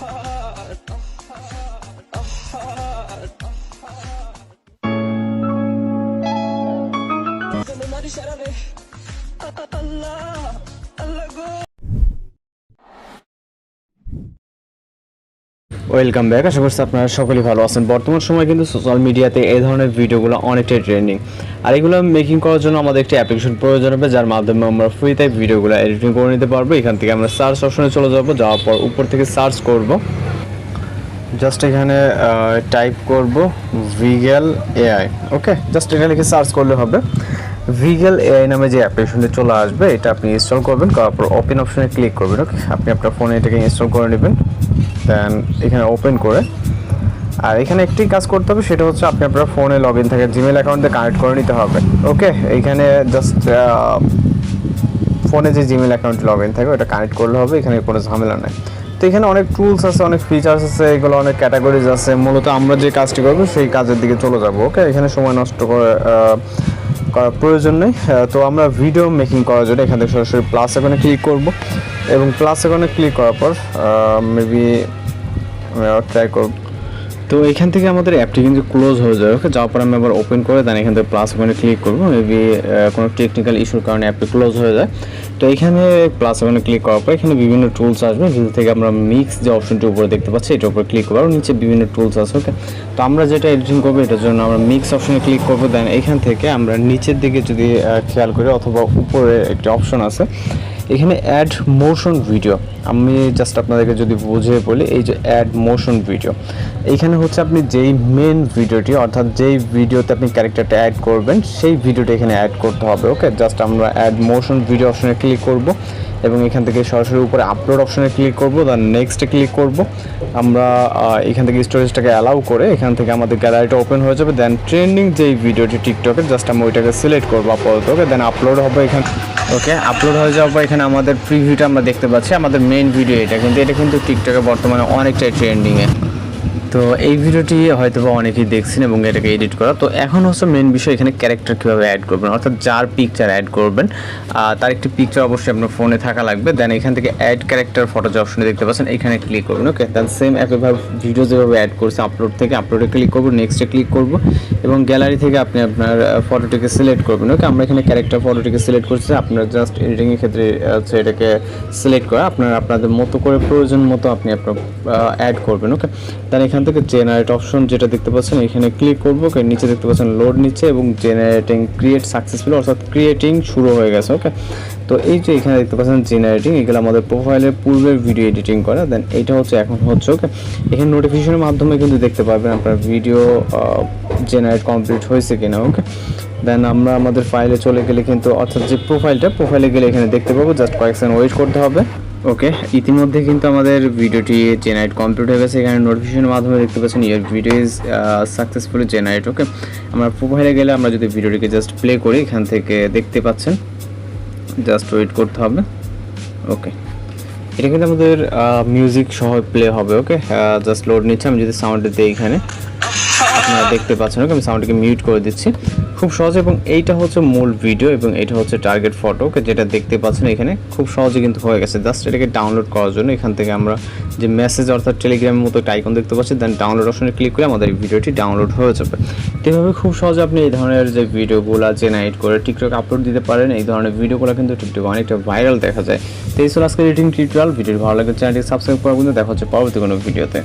heart welcome back আশা করছি আপনারা সকলেই ভালো আছেন। বর্তমান সময় কিন্তু সোশ্যাল মিডিয়াতে এই ধরনের ভিডিওগুলো অনেকটাই ট্রেন্ডিং আর এগুলো মেকিং করার জন্য আমাদের একটি অ্যাপ্লিকেশন প্রয়োজন হবে, যার মাধ্যমে আমরা ফ্রিতে ভিডিওগুলো এডিটিং করে নিতে পারব। এখান থেকে আমরা সার্চ অপশনে চলে যাব। যাওয়ার পর উপর থেকে সার্চ করব। জাস্ট এখানে টাইপ করব ভিগেল এআই ওকে জাস্ট এখানে লিখে সার্চ করলে হবে। ভিগেল এআই নামে যে অ্যাপ্লিকেশনটি চলে আসবে, এটা আপনি ইনস্টল করবেন। করার পর ওপেন অপশনে ক্লিক করবেন। ওকে আপনি আপনার ফোনে এটাকে ইনস্টল করে নেবেন। দেন এখানে ওপেন করে। আর এখানে একটি কাজ করতে হবে, সেটা হচ্ছে আপনি আপনার ফোনে লগ ইন থাকে জিমেল অ্যাকাউন্টে কানেক্ট করে নিতে হবে। ওকে এইখানে জাস্ট ফোনে যে জিমেল অ্যাকাউন্ট লগ ইন থাকে ওটা কানেক্ট করলে হবে, এখানে কোনো ঝামেলা নাই। তো এখানে অনেক টুলস আছে, অনেক ফিচার্স আছে, এগুলো অনেক ক্যাটাগরিজ আছে। মূলত আমরা যে কাজটি করব, সেই কাজের দিকে চলে যাব ওকে এখানে সময় নষ্ট করে করার প্রয়োজন নেই। তো আমরা ভিডিও মেকিং করার জন্য এখান থেকে সরাসরি প্লাস এখানে ক্লিক করব। এবং প্লাস এখানে ক্লিক করার পর মেবি ট্রাই করব তো এখান থেকে আমাদের অ্যাপটি কিন্তু ক্লোজ হয়ে যাবে ওকে, যাওয়ার পর আমি আবার ওপেন করে দেন এখান থেকে প্লাস ওখানে ক্লিক করব। মেবি কোনো টেকনিক্যাল ইস্যুর কারণে অ্যাপটি ক্লোজ হয়ে যায়। তো এখানে প্লাস ওখানে ক্লিক করার পর এখানে বিভিন্ন টুলস আসবে। যেখান থেকে আমরা মিক্স যে অপশনটি উপরে দেখতে পাচ্ছি, এটার উপরে ক্লিক করব। আর নিচে বিভিন্ন টুলস আছে, ওকে? তো আমরা যেটা এডিটিং করব, এটার জন্য আমরা মিক্স অপশনে ক্লিক করব। দেন এখান থেকে আমরা নিচের দিকে যদি খেয়াল করি, অথবা উপরে একটি অপশন আছে এখানে অ্যাড মোশন ভিডিও আমি জাস্ট আপনাদেরকে যদি বুঝিয়ে বলি, এই যে অ্যাড মোশন ভিডিও এইখানে হচ্ছে আপনি যেই মেন ভিডিওটি অর্থাৎ যেই ভিডিওতে আপনি ক্যারেক্টারটা অ্যাড করবেন, সেই ভিডিওটা এখানে অ্যাড করতে হবে ওকে জাস্ট আমরা অ্যাড মোশন ভিডিও অপশনে ক্লিক করব এবং এখান থেকে সরাসরি উপরে আপলোড অপশনে ক্লিক করব দেন নেক্সটে ক্লিক করব। আমরা এখান থেকে স্টোরেজটাকে অ্যালাউ করে এখান থেকে আমাদের গ্যালারিটা ওপেন হয়ে যাবে দেন ট্রেন্ডিং যেই ভিডিওটি টিকটকের জাস্ট আমি ওইটাকে সিলেক্ট করব আপাতত ওকে দেন আপলোড হবে এখানে। ওকে আপলোড হয়ে যাওয়ার পর এখানে আমাদের প্রিভিউটা আমরা দেখতে পাচ্ছি, আমাদের মেইন ভিডিও এটা। কিন্তু এটা কিন্তু টিকটকে বর্তমানে অনেকটাই ট্রেন্ডিংয়ে তো এই ভিডিওটি হয়তো বা অনেকেই দেখছেন এবং এটাকে এডিট করা। তো এখন হচ্ছে মেন বিষয় এখানে ক্যারেক্টার কীভাবে অ্যাড করবেন, অর্থাৎ যার পিকচার অ্যাড করবেন তার একটি পিকচার অবশ্যই আপনার ফোনে থাকা লাগবে। দেন এখান থেকে অ্যাড ক্যারেক্টার ফটো যে অপশনে দেখতে পাচ্ছেন, এখানে ক্লিক করবেন ওকে দেন সেম একইভাবে ভিডিও যেভাবে অ্যাড করছে আপলোড থেকে আপলোডে ক্লিক করব নেক্সটে ক্লিক করব এবং গ্যালারি থেকে আপনি আপনার ফটোটিকে সিলেক্ট করবেন ওকে আমরা এখানে ক্যারেক্টার ফটোটিকে সিলেক্ট করছি, আপনার জাস্ট এডিটিংয়ের ক্ষেত্রে হচ্ছে এটাকে সিলেক্ট করা। আপনার, আপনাদের মতো করে প্রয়োজন মতো আপনি আপনার অ্যাড করবেন ওকে দেন এখান থেকে জেনারেট অপশন যেটা দেখতে পাচ্ছেন, এখানে ক্লিক করব নিচে দেখতে পাচ্ছেন লোড নিচ্ছে এবং জেনারেটিং ক্রিয়েট সাকসেসফুল অর্থাৎ ক্রিয়েটিং শুরু হয়ে গেছে ওকে তো এই যে এখানে দেখতে পাচ্ছেন জেনারেটিং এগুলো আমাদের প্রোফাইলের পূর্বের ভিডিও এডিটিং করা দেন এটা হচ্ছে এখন হচ্ছে ওকে এখানে নোটিফিকেশনের মাধ্যমে কিন্তু দেখতে পারবেন আপনার ভিডিও জেনারেট কমপ্লিট হয়েছে কিনা ওকে দেন আমরা আমাদের ফাইলে চলে গেলে কিন্তু, অর্থাৎ যে প্রোফাইলটা প্রোফাইলে গেলে এখানে দেখতে পাবো জাস্ট কয়েক সেকেন্ড ওয়েট করতে হবে। ওকে, ইতিমধ্যে কিন্তু আমাদের ভিডিওটি জেনারেট কমপ্লিট হয়ে গেছে। এখানে নোটিফিকেশনের মাধ্যমে দেখতে পাচ্ছেন your video is successfully generate okay? আমরা প্রোফাইলে গেলে আমরা যদি ভিডিওটিকে জাস্ট প্লে করি, এখান থেকে দেখতে পাচ্ছেন। জাস্ট ওয়েট করতে হবে। ওকে। এটা কিন্তু আমাদের মিউজিক সহ প্লে হবে, ওকে? জাস্ট লোড নিচ্ছে। আমি যদি সাউন্ড দিই এখানে। আপনারা দেখতে পাচ্ছেন আমি সাউন্ডকে মিউট করে দিচ্ছি। খুব সহজ এবং এইটা হচ্ছে মূল ভিডিও এবং এটা হচ্ছে টার্গেট ফটো যেটা দেখতে পাচ্ছেন এখানে, খুব সহজে কিন্তু হয়ে গেছে। জাস্ট এটাকে ডাউনলোড করার জন্য এখান থেকে আমরা যে মেসেজ অর্থাৎ টেলিগ্রামের মতো একটা আইকন দেখতে পাচ্ছি দেন ডাউনলোড অপশনে ক্লিক করে আমাদের ভিডিওটি ডাউনলোড হয়ে যাবে। এভাবে খুব সহজে আপনি এই ধরনের যে ভিডিওগুলো জেনারেট করে টিকটক আপলোড দিতে পারেন, এই ধরনের ভিডিওগুলো কিন্তু টিকটক অনেকটা ভাইরাল দেখা যায়। তো এই ছিল আজকে এডিটিং টিউটোরিয়াল ভিডিও ভালো লাগে চ্যানেলটি সাবস্ক্রাইব করার কিন্তু দেখা হচ্ছে পরবর্তী কোনো ভিডিওতে